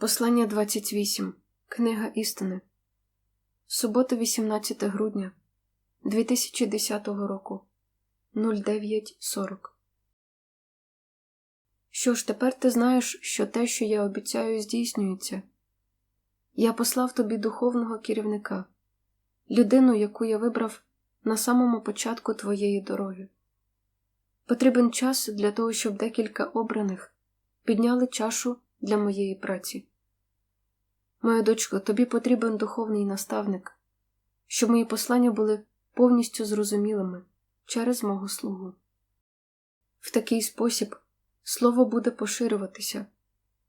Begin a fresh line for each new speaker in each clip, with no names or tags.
Послання 28. Книга істини. Субота, 18 грудня 2010 року 09.40. Що ж, тепер ти знаєш, що те, що я обіцяю, здійснюється. Я послав тобі духовного керівника, людину, яку я вибрав на самому початку твоєї дороги. Потрібен час для того, щоб декілька обраних підняли чашу для моєї праці. Моя дочко, тобі потрібен духовний наставник, щоб мої послання були повністю зрозумілими через мого слугу. В такий спосіб слово буде поширюватися,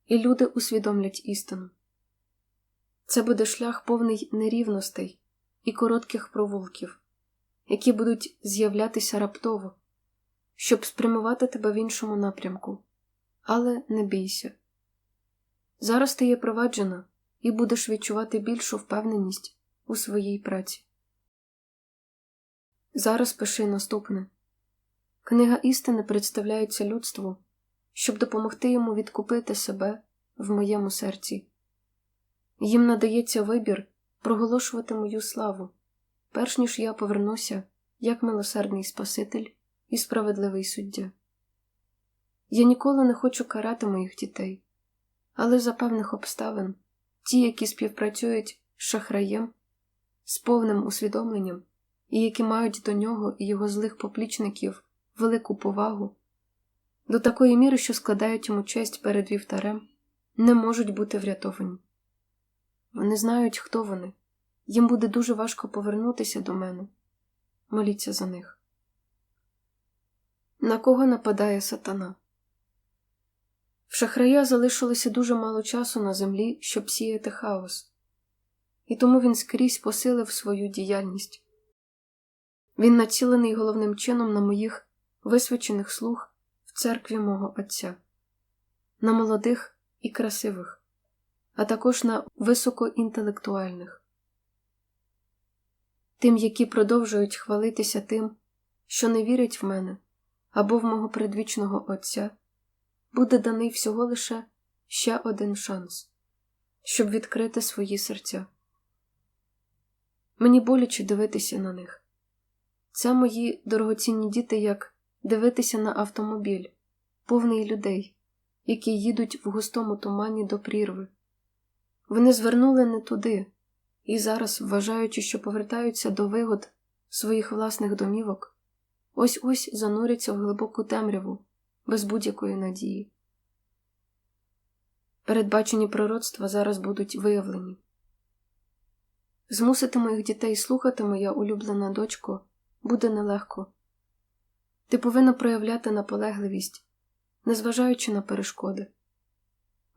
і люди усвідомлять істину. Це буде шлях повний нерівностей і коротких провулків, які будуть з'являтися раптово, щоб спрямувати тебе в іншому напрямку. Але не бійся. Зараз ти є проваджена і будеш відчувати більшу впевненість у своїй праці. Зараз пиши наступне Книга істини представляється людству, щоб допомогти йому відкупити себе в моєму серці. Їм надається вибір проголошувати мою славу, перш ніж я повернуся як милосердний Спаситель і справедливий суддя. Я ніколи не хочу карати моїх дітей, але за певних обставин ті, які співпрацюють з шахраєм, з повним усвідомленням і які мають до нього і його злих поплічників велику повагу, до такої міри, що складають йому честь перед вівтарем, не можуть бути врятовані. Вони знають, хто вони, їм буде дуже важко повернутися до мене. Моліться за них. На кого нападає сатана? В шахрая залишилося дуже мало часу на землі, щоб сіяти хаос, і тому він скрізь посилив свою діяльність. Він націлений головним чином на моїх висвячених слуг в церкві мого Отця, на молодих і красивих, а також на високоінтелектуальних, тим, які продовжують хвалитися тим, що не вірять в мене або в мого предвічного Отця буде даний всього лише ще один шанс, щоб відкрити свої серця. Мені боляче дивитися на них. Це мої дорогоцінні діти, як дивитися на автомобіль, повний людей, які їдуть в густому тумані до прірви. Вони звернули не туди і зараз, вважаючи, що повертаються до вигод своїх власних домівок, ось ось зануряться в глибоку темряву, без будь-якої надії. Передбачені пророцтва зараз будуть виявлені. Змусити моїх дітей слухати моя улюблена дочко буде нелегко. Ти повинна проявляти наполегливість, незважаючи на перешкоди.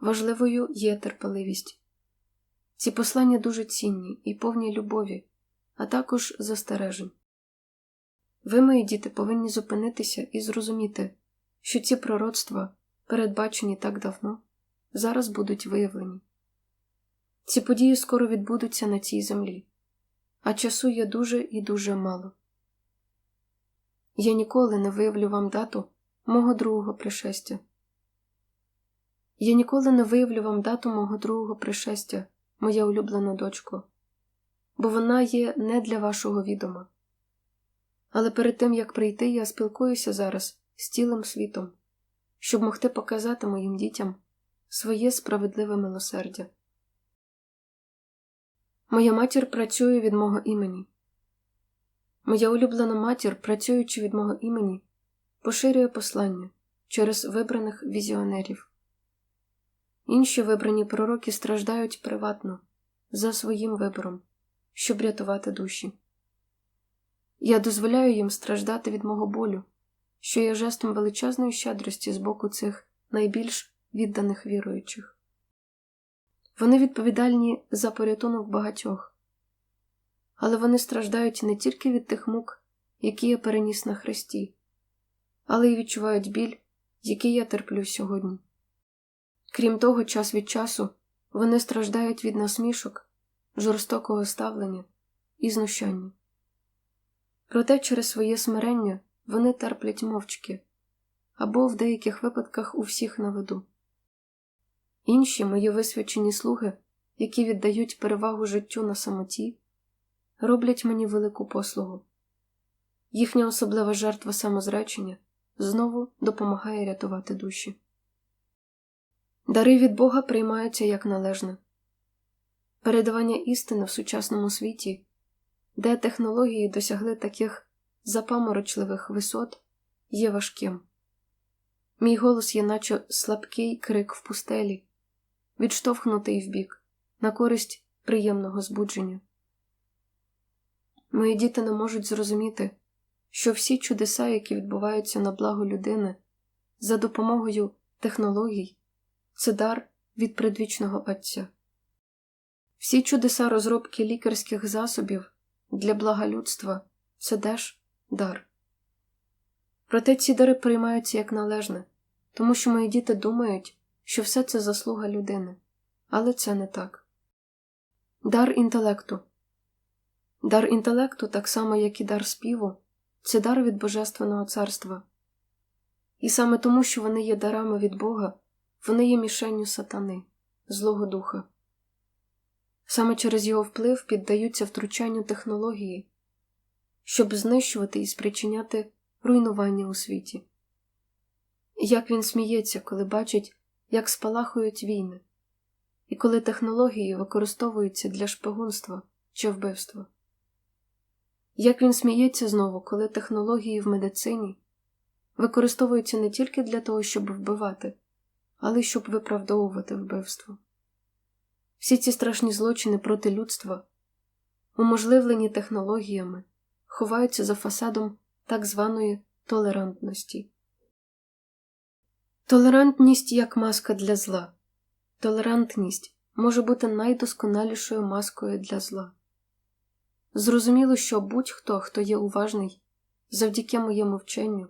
Важливою є терпеливість. Ці послання дуже цінні і повні любові, а також застережень. Ви, мої діти, повинні зупинитися і зрозуміти, що ці пророцтва, передбачені так давно, зараз будуть виявлені. Ці події скоро відбудуться на цій землі, а часу є дуже і дуже мало. Я ніколи не виявлю вам дату мого другого пришестя. Я ніколи не виявлю вам дату мого другого пришестя, моя улюблена дочко, бо вона є не для вашого відома. Але перед тим як прийти, я спілкуюся зараз з цілим світом, щоб могти показати моїм дітям своє справедливе милосердя. Моя матір працює від мого імені. Моя улюблена матір, працюючи від мого імені, поширює послання через вибраних візіонерів. Інші вибрані пророки страждають приватно за своїм вибором, щоб рятувати душі. Я дозволяю їм страждати від мого болю, що є жестом величезної щедрості з боку цих найбільш відданих віруючих. Вони відповідальні за порятунок багатьох, але вони страждають не тільки від тих мук, які я переніс на хресті, але й відчувають біль, який я терплю сьогодні. Крім того, час від часу вони страждають від насмішок, жорстокого ставлення і знущання. Проте через своє смирення вони терплять мовчки або в деяких випадках у всіх на виду. Інші мої висвячені слуги, які віддають перевагу життю на самоті, роблять мені велику послугу. Їхня особлива жертва самозречення знову допомагає рятувати душі. Дари від Бога приймаються як належне. Передавання істини в сучасному світі, де технології досягли таких запаморочливих висот, є важким. Мій голос є, наче слабкий крик в пустелі, відштовхнутий вбік, на користь приємного збудження. Мої діти не можуть зрозуміти, що всі чудеса, які відбуваються на благо людини, за допомогою технологій, це дар від предвічного Отця. Всі чудеса розробки лікарських засобів для блага людства це теж дар. Проте ці дари приймаються як належне, тому що мої діти думають, що все це заслуга людини, але це не так. Дар інтелекту. Дар інтелекту, так само як і дар співу, це дар від Божественного царства. І саме тому, що вони є дарами від Бога, вони є мішенню сатани, Злого Духа. Саме через його вплив піддаються втручанню технології, щоб знищувати і спричиняти руйнування у світі. Як він сміється, коли бачить, як спалахують війни, і коли технології використовуються для шпигунства чи вбивства. Як він сміється знову, коли технології в медицині використовуються не тільки для того, щоб вбивати, але й щоб виправдовувати вбивство. Всі ці страшні злочини проти людства, уможливлені технологіями, ховаються за фасадом так званої толерантності. Толерантність як маска для зла. Толерантність може бути найдосконалішою маскою для зла. Зрозуміло, що будь-хто, хто є уважний, завдяки моєму вченню,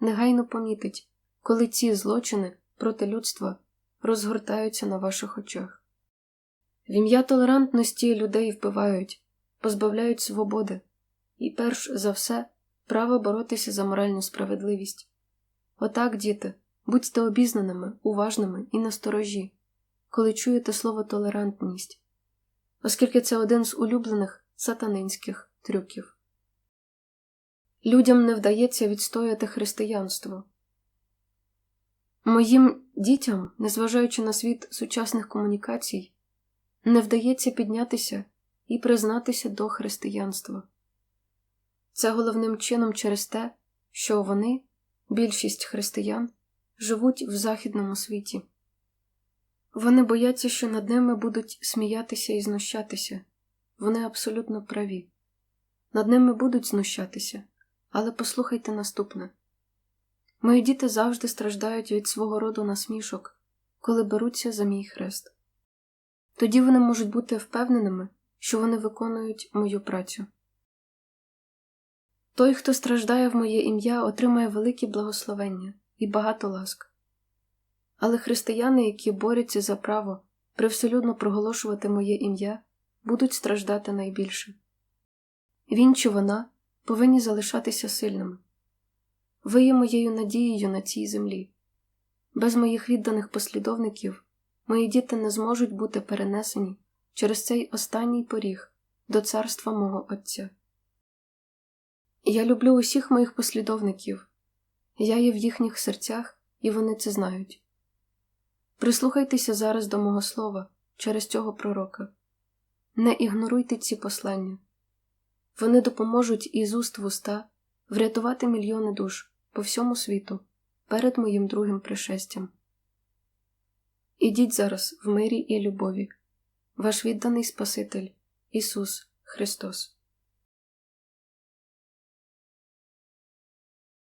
негайно помітить, коли ці злочини проти людства розгортаються на ваших очах. В ім'я толерантності людей вбивають, позбавляють свободи і, перш за все, право боротися за моральну справедливість. Отак, діти, будьте обізнаними, уважними і насторожі, коли чуєте слово толерантність, оскільки це один з улюблених сатанинських трюків. Людям не вдається відстояти християнство. Моїм дітям, незважаючи на світ сучасних комунікацій, не вдається піднятися і признатися до християнства. Це головним чином через те, що вони, більшість християн, живуть в західному світі. Вони бояться, що над ними будуть сміятися і знущатися. Вони абсолютно праві. Над ними будуть знущатися, але послухайте наступне мої діти завжди страждають від свого роду насмішок, коли беруться за мій хрест. Тоді вони можуть бути впевненими, що вони виконують мою працю. Той, хто страждає в моє ім'я, отримає великі благословення і багато ласк. Але християни, які борються за право привселюдно проголошувати моє ім'я, будуть страждати найбільше. Він чи вона повинні залишатися сильними. Ви є моєю надією на цій землі. Без моїх відданих послідовників мої діти не зможуть бути перенесені через цей останній поріг до царства мого Отця. Я люблю усіх моїх послідовників, я є в їхніх серцях, і вони це знають. Прислухайтеся зараз до мого слова через цього пророка. Не ігноруйте ці послання. Вони допоможуть із уст в уста врятувати мільйони душ по всьому світу перед моїм другим пришестям. Ідіть зараз в мирі і любові, ваш відданий Спаситель Ісус Христос.